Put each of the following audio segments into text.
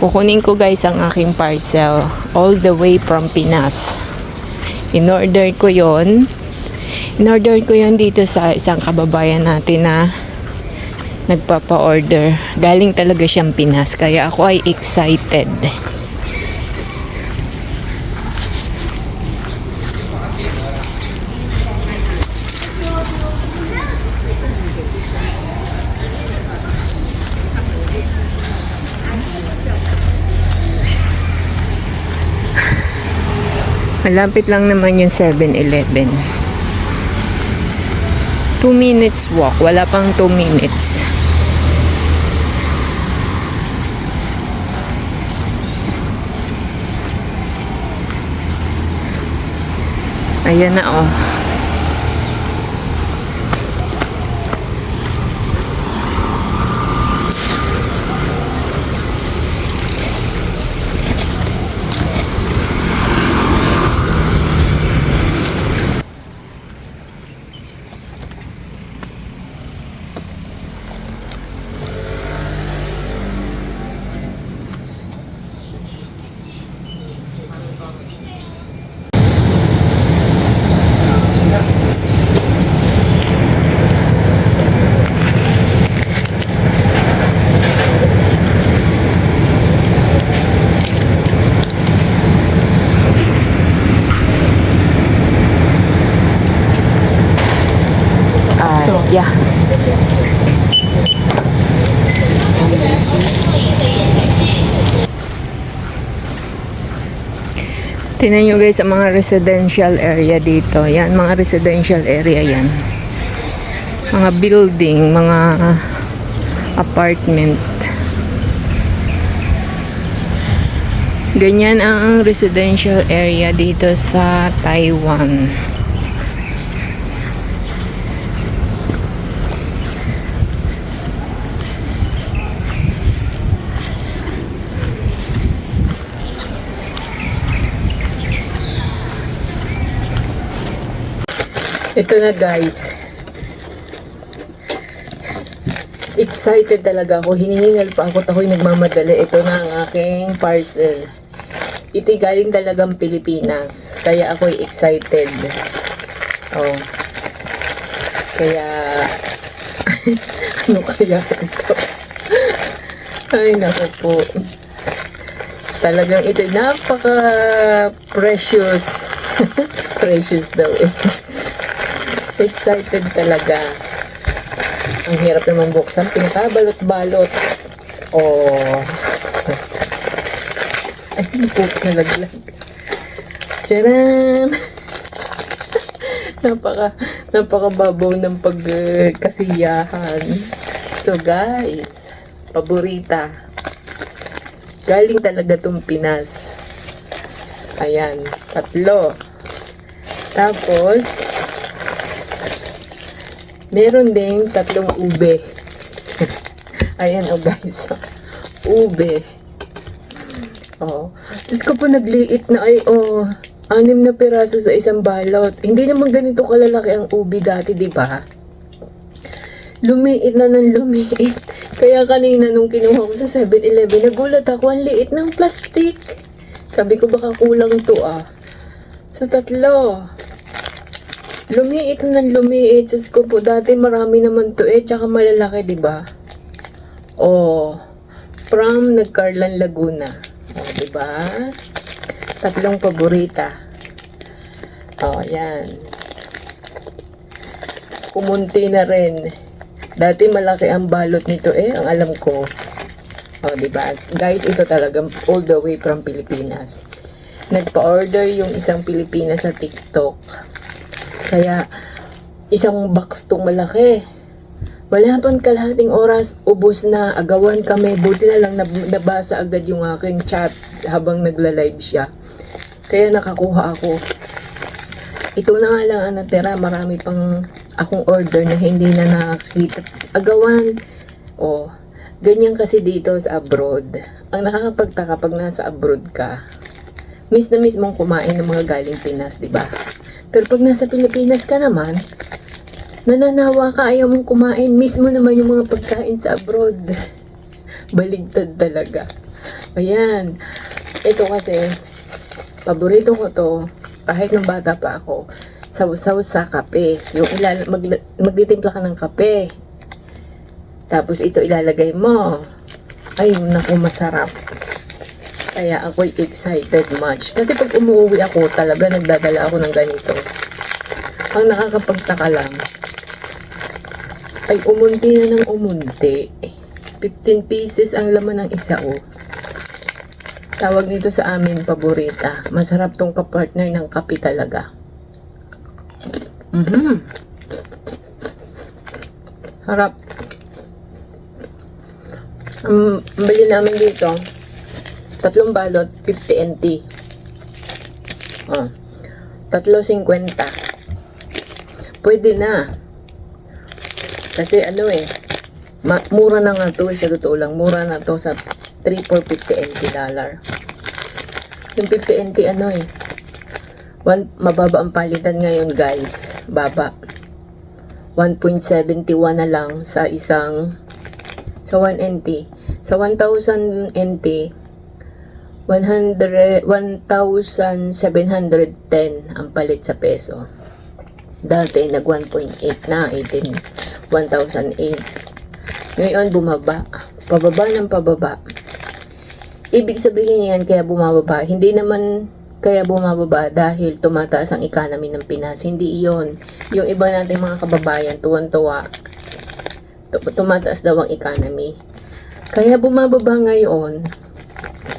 Kukunin ko guys ang aking parcel all the way from Pinas. In-order ko yon. In-order ko yon dito sa isang kababayan natin na nagpapa-order. Galing talaga siyang Pinas kaya ako ay excited. Malapit lang naman yung 7-Eleven. 2 minutes walk. Wala pang 2 minutes. Ayan na oh. Ah, yeah. Tingnan nyo guys ang mga residential area dito. Yan, mga residential area yan. Mga building, mga apartment. Ganyan ang residential area dito sa Taiwan. Ito na guys. Excited talaga ako. Hinihingal pa ako. Ako'y nagmamadali. Ito na ang aking parcel. Ito'y galing talagang Pilipinas. Kaya ako'y excited. Oh. Kaya... ano kaya ito? Ay, naku po. Talagang ito napaka precious. precious daw eh. Excited talaga. Ang hirap naman buksan. Pinakabalot-balot. Oh. Ay, hindi po nalaglag. Tcharan! napaka, napakababaw ng pagkasiyahan. so guys, paborita. Galing talaga tong Pinas. Ayan, tatlo. Tapos, meron ding tatlong ube. Ayan o guys. Ube. Oh. Tapos ko po nagliit na ay oh, anim na piraso sa isang balot. Hindi naman ganito kalalaki ang ube dati, di ba? Lumiit na ng lumiit. Kaya kanina nung kinuha ko sa 7-Eleven, nagulat ako, ang liit ng plastic. Sabi ko baka kulang to ah. Sa tatlo. Lumiit na lumiit. Sus ko po, dati marami naman to eh. Tsaka malalaki, di ba? Oh, from Nagcarlan, Laguna. Oh, di ba? Tatlong paborita. Oh, yan. Kumunti na rin. Dati malaki ang balot nito eh, ang alam ko. Oh, di ba? Guys, ito talagang all the way from Pilipinas. Nagpa-order yung isang Pilipina sa TikTok. Kaya, isang box tong malaki. Wala pang kalahating oras, ubos na, agawan kami. Buti na lang nab- nabasa agad yung aking chat habang nagla-live siya. Kaya nakakuha ako. Ito na nga lang ang natira. Marami pang akong order na hindi na nakakita. Agawan. O, ganyan kasi dito sa abroad. Ang nakakapagtaka pag nasa abroad ka, miss na miss mong kumain ng mga galing Pinas, di ba? Pero pag nasa Pilipinas ka naman, nananawa ka, ayaw mong kumain. Miss mo naman yung mga pagkain sa abroad. Baligtad talaga. Ayan. Ito kasi, paborito ko to, kahit nung bata pa ako, sausaw sa kape. Yung ilal mag magtitimpla ka ng kape. Tapos ito ilalagay mo. Ay, naku, masarap. Kaya ako'y excited much. Kasi pag umuwi ako, talaga nagdadala ako ng ganito. Ang nakakapagtaka lang, ay umunti na ng umunti. 15 pieces ang laman ng isa, oh. Tawag nito sa amin, paborita. Masarap tong kapartner ng kape talaga. Mhm. Harap. Ang bili namin dito, tatlong balot, 50 NT. Oh. Tatlo 50. Pwede na. Kasi ano eh, ma- mura na nga to eh, sa totoo lang. Mura na to sa 3 for 50 NT dollar. Yung 50 NT ano eh, one, mababa ang palitan ngayon guys. Baba. 1.71 na lang sa isang sa 1 NT. Sa 1,000 NT, 100, 1,710 ang palit sa peso. Dati nag 1.8 na, 18, 1,008. Ngayon bumaba. Pababa ng pababa. Ibig sabihin yan kaya bumababa. Hindi naman kaya bumababa dahil tumataas ang economy ng Pinas. Hindi iyon. Yung iba nating mga kababayan, tuwan-tuwa. Tu- Tumataas daw ang economy. Kaya bumababa ngayon,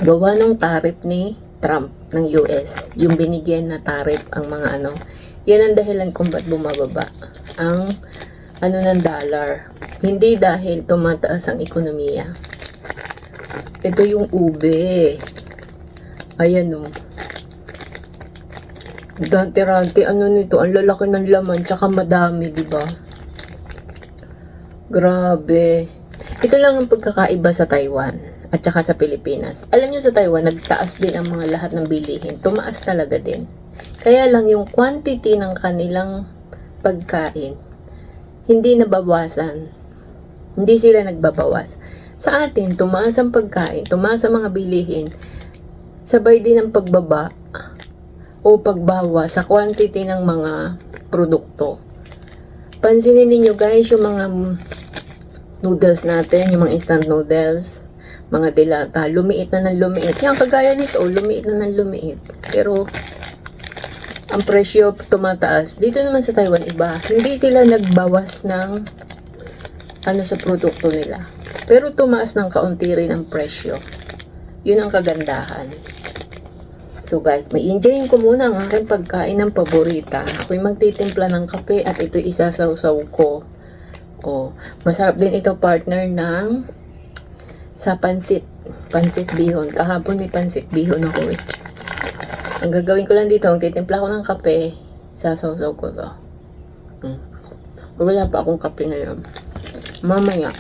gawa ng tariff ni Trump ng US. Yung binigyan na tariff ang mga ano. Yan ang dahilan kung ba't bumababa ang ano ng dollar. Hindi dahil tumataas ang ekonomiya. Ito yung ube. Ayan o. Dati-rati, ano nito, ang lalaki ng laman, tsaka madami, di ba? Grabe. Ito lang ang pagkakaiba sa Taiwan at saka sa Pilipinas. Alam nyo sa Taiwan, nagtaas din ang mga lahat ng bilihin. Tumaas talaga din. Kaya lang yung quantity ng kanilang pagkain, hindi nabawasan. Hindi sila nagbabawas. Sa atin, tumaas ang pagkain, tumaas ang mga bilihin, sabay din ang pagbaba o pagbawa sa quantity ng mga produkto. Pansinin ninyo guys, yung mga noodles natin, yung mga instant noodles, mga dilata, lumiit na ng lumiit. Yan, kagaya nito, lumiit na ng lumiit. Pero, ang presyo tumataas. Dito naman sa Taiwan, iba. Hindi sila nagbawas ng ano sa produkto nila. Pero tumaas ng kaunti rin ang presyo. Yun ang kagandahan. So guys, may enjoyin ko muna ang aking pagkain ng paborita. Ako'y magtitimpla ng kape at ito isasawsaw ko. Oh, masarap din ito partner ng sa pansit. Pansit bihon. Kahapon may pansit bihon ako eh. Ang gagawin ko lang dito, ang titimpla ko ng kape, sasawsaw ko to. Hmm. Wala pa akong kape ngayon. Mamaya.